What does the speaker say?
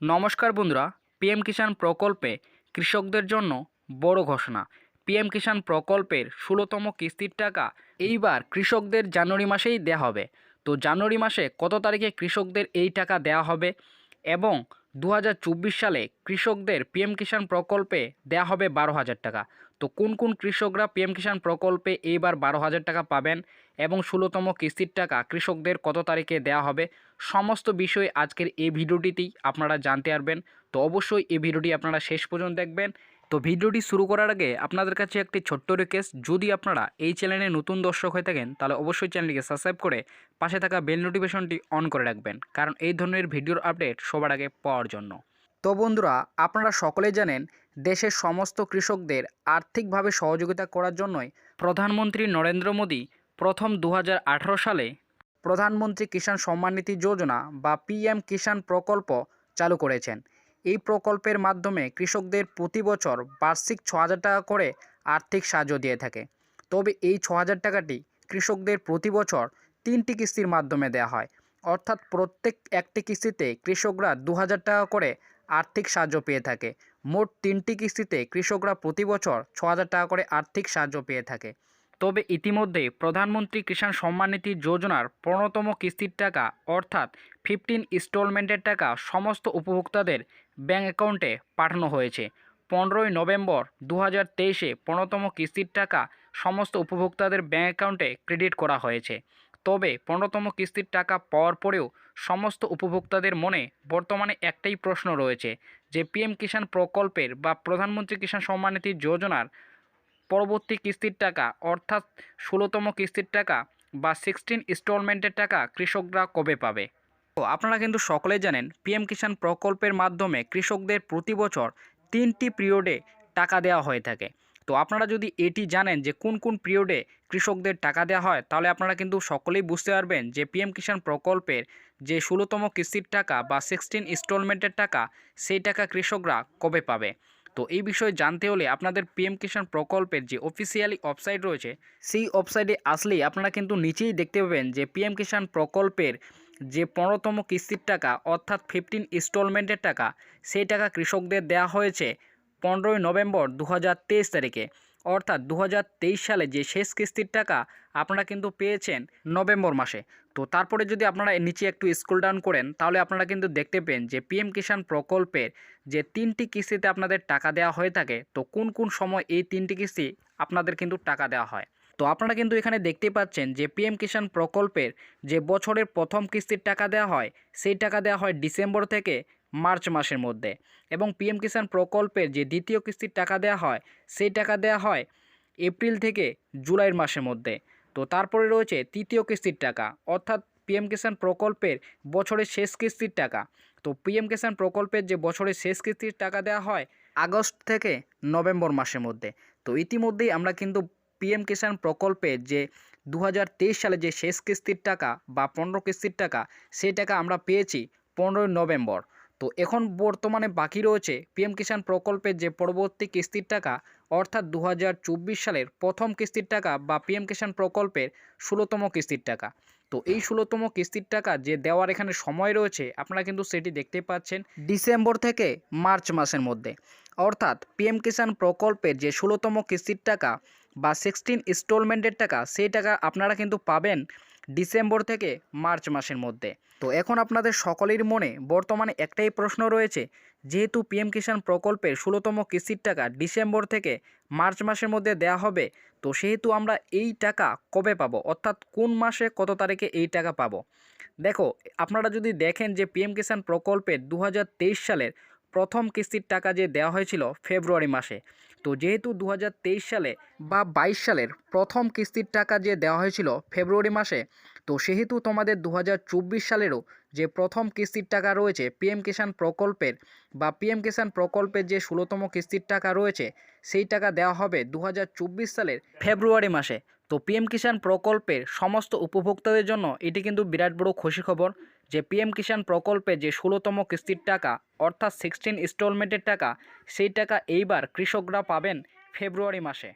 নমস্কার বন্ধুরা, পিএম কিষাণ প্রকল্পে কৃষকদের জন্য বড় ঘোষণা। পিএম কিষাণ প্রকল্পের ষোলোতম কিস্তির টাকা এইবার কৃষকদের জানুয়ারি মাসেই দেওয়া হবে। তো জানুয়ারি মাসে কত তারিখে কৃষকদের এই টাকা দেওয়া হবে এবং দু হাজার চব্বিশ সালে কৃষকদের পিএম কিষাণ প্রকল্পে দেয়া হবে বারো হাজার টাকা। তো কোন কোন কৃষকরা পিএম কিষাণ প্রকল্পে এইবার বারো হাজার টাকা পাবেন এবং ষোলোতম কিস্তির টাকা কৃষকদের কত তারিখে দেয়া হবে, সমস্ত বিষয় আজকের এই ভিডিওটিতেই আপনারা জানতে পারবেন। তো অবশ্যই এই ভিডিওটি আপনারা শেষ পর্যন্ত দেখবেন তো ভিডিওটি শুরু করার আগে আপনাদের কাছে একটি ছোট্ট রিকোয়েস্ট যদি আপনারা এই চ্যানেলে নতুন দর্শক হয়ে থাকেন, তাহলে অবশ্যই চ্যানেলটিকে সাবস্ক্রাইব করে পাশে থাকা বেল নোটিফিকেশনটি অন করে রাখবেন, কারণ এই ধরনের ভিডিওর আপডেট সবার আগে পাওয়ার জন্য। তো বন্ধুরা, আপনারা সকলেই জানেন, দেশের সমস্ত কৃষকদের আর্থিকভাবে সহযোগিতা করার জন্যই প্রধানমন্ত্রী নরেন্দ্র মোদী প্রথম দু হাজার আঠারো সালে প্রধানমন্ত্রী কিষাণ সম্মান নিধি যোজনা বা পিএম কিষাণ প্রকল্প চালু করেছেন। এই প্রকল্পের মাধ্যমে কৃষকদের প্রতি বছর বার্ষিক ছ হাজার টাকা করে আর্থিক সাহায্য দিয়ে থাকে। তবে এই ছ হাজার টাকাটি কৃষকদের প্রতি বছর তিনটি কিস্তির মাধ্যমে দেওয়া হয়। অর্থাৎ প্রত্যেক একটি কিস্তিতে কৃষকরা দু হাজার টাকা করে আর্থিক সাহায্য পেয়ে থাকে। মোট তিনটি কিস্তিতে কৃষকরা প্রতি বছর ছ হাজার টাকা করে আর্থিক সাহায্য পেয়ে থাকে। তবে ইতিমধ্যে প্রধানমন্ত্রী কিষাণ সম্মান নিধি যোজনার পনেরোতম কিস্তির টাকা, অর্থাৎ ফিফটিন ইনস্টলমেন্টের টাকা সমস্ত উপভোক্তাদের ব্যাঙ্ক অ্যাকাউন্টে পাঠানো হয়েছে। পনেরোই নভেম্বর দু হাজার তেইশে পনেরোতম কিস্তির টাকা সমস্ত উপভোক্তাদের ব্যাঙ্ক অ্যাকাউন্টে ক্রেডিট করা হয়েছে। তবে পনেরোতম কিস্তির টাকা পাওয়ার পরেও সমস্ত উপভোক্তাদের মনে বর্তমানে একটাই প্রশ্ন রয়েছে যে পিএম কিষাণ প্রকল্পের বা প্রধানমন্ত্রী কিষাণ সম্মান নিধি যোজনার পরবর্তী কিস্তির টাকা অর্থাৎ ষোলোতম কিস্তির টাকা বা সিক্সটিন ইনস্টলমেন্টের টাকা কৃষকরা কবে পাবে? আপনারা কিন্তু সকলেই জানেন পিএম কিষাণ প্রকল্পের মাধ্যমে কৃষকদের প্রতি বছর তিনটি পিরিয়ডে টাকা দেওয়া হয়ে থাকে। তো আপনারা যদি এটি জানেন যে কোন কোন পিরিয়ডে কৃষকদের টাকা দেওয়া হয়, তাহলে আপনারা কিন্তু সকলেই বুঝতে পারবেন যে পিএম কিষাণ প্রকল্পের যে ষোলোতম কিস্তির টাকা বা সিক্সটিন ইনস্টলমেন্টের টাকা, সেই টাকা কৃষকরা কবে পাবে? তো এই বিষয়ে জানতে হলে আপনাদের পিএম কিষাণ প্রকল্পের যে অফিসিয়ালি ওয়েবসাইট রয়েছে, সেই ওয়েবসাইটে আসলেই আপনারা কিন্তু নিচেই দেখতে পাবেন যে পিএম কিষাণ প্রকল্পের যে পনেরোতম কিস্তির টাকা, অর্থাৎ ফিফটিন ইনস্টলমেন্টের টাকা, সেই টাকা কৃষকদের দেওয়া হয়েছে পনেরোই নভেম্বর দু হাজার তেইশ তারিখে। অর্থাৎ দু হাজার তেইশ সালে যে শেষ কিস্তির টাকা আপনারা কিন্তু পেয়েছেন নভেম্বর মাসে। তো তারপরে যদি আপনারা নিচে একটু স্কুল ডাউন করেন, তাহলে আপনারা কিন্তু দেখতে পেন যে পিএম কিষাণ প্রকল্পের যে তিনটি কিস্তিতে আপনাদের টাকা দেওয়া হয়ে থাকে, তো কোন কোন সময় এই তিনটি কিস্তি আপনাদের কিন্তু টাকা দেওয়া হয়? তো আপনারা কিন্তু এখানে দেখতে পাচ্ছেন যে পিএম কিষাণ প্রকল্পের যে বছরের প্রথম কিস্তির টাকা দেওয়া হয়, সেই টাকা দেওয়া হয় ডিসেম্বর থেকে মার্চ মাসের মধ্যে এবং পিএম কিষাণ প্রকল্পের যে দ্বিতীয় কিস্তির টাকা দেওয়া হয়, সেই টাকা দেওয়া হয় এপ্রিল থেকে জুলাইয়ের মাসের মধ্যে। তো তারপরে রয়েছে তৃতীয় কিস্তির টাকা, অর্থাৎ পিএম কিষাণ প্রকল্পের বছরের শেষ কিস্তির টাকা। তো পিএম কিষাণ প্রকল্পের যে বছরের শেষ কিস্তির টাকা দেওয়া হয়, আগস্ট থেকে নভেম্বর মাসের মধ্যে। তো ইতিমধ্যেই আমরা কিন্তু পিএম কিষাণ প্রকল্পের যে দু হাজার তেইশ সালে যে শেষ কিস্তির টাকা বা পনেরো কিস্তির টাকা, সেই টাকা আমরা পেয়েছি পনেরোই নভেম্বর। তো এখন বর্তমানে বাকি রয়েছে পিএম কিষাণ প্রকল্পের যে পরবর্তী কিস্তির টাকা, অর্থাৎ দু হাজার চব্বিশ সালের প্রথম কিস্তির টাকা বা পিএম কিষাণ প্রকল্পের ষোলোতম কিস্তির টাকা। তো এই ষোলোতম কিস্তির টাকা যে দেওয়ার এখানে সময় রয়েছে, আপনারা কিন্তু সেটি দেখতে পাচ্ছেন ডিসেম্বর থেকে মার্চ মাসের মধ্যে। অর্থাৎ পিএম কিষাণ প্রকল্পের যে ষোলোতম কিস্তির টাকা বা সিক্সটিন ইনস্টলমেন্টের টাকা, সেই টাকা আপনারা কিন্তু পাবেন ডিসেম্বর থেকে মার্চ মাসের মধ্যে। তো এখন আপনাদের সকলের মনে বর্তমানে একটাই প্রশ্ন রয়েছে, যেহেতু পিএম কিষাণ প্রকল্পের ষোলোতম কিস্তির টাকা ডিসেম্বর থেকে মার্চ মাসের মধ্যে দেয়া হবে, তো সেহেতু আমরা এই টাকা কবে পাবো? অর্থাৎ কোন মাসে কত তারিখে এই টাকা পাবো? দেখো, আপনারা যদি দেখেন যে পিএম কিষাণ প্রকল্পের দু হাজার তেইশ সালের প্রথম কিস্তির টাকা যে দেওয়া হয়েছিল ফেব্রুয়ারি মাসে তো যেহেতু দু হাজার তেইশ সালে বা বাইশ সালের প্রথম কিস্তির টাকা যে দেওয়া হয়েছিল ফেব্রুয়ারি মাসে, তো সেহেতু তোমাদের দু হাজার চব্বিশ সালেরও যে প্রথম কিস্তির টাকা রয়েছে পিএম কিষাণ প্রকল্পের বা পিএম কিষাণ প্রকল্পের যে ষোলোতম কিস্তির টাকা রয়েছে, সেই টাকা দেওয়া হবে দু হাজার চব্বিশ সালের ফেব্রুয়ারি মাসে। তো পিএম কিষাণ প্রকল্পের সমস্ত উপভোক্তাদের জন্য এটি কিন্তু বিরাট বড় খুশি খবর। যে পিএম কিষাণ প্রকল্পে যে ষোলোতম কিস্তির টাকা, অর্থাৎ সিক্সটিন ইনস্টলমেন্টের টাকা, সেই টাকা এইবার কৃষকরা পাবেন ফেব্রুয়ারি মাসে।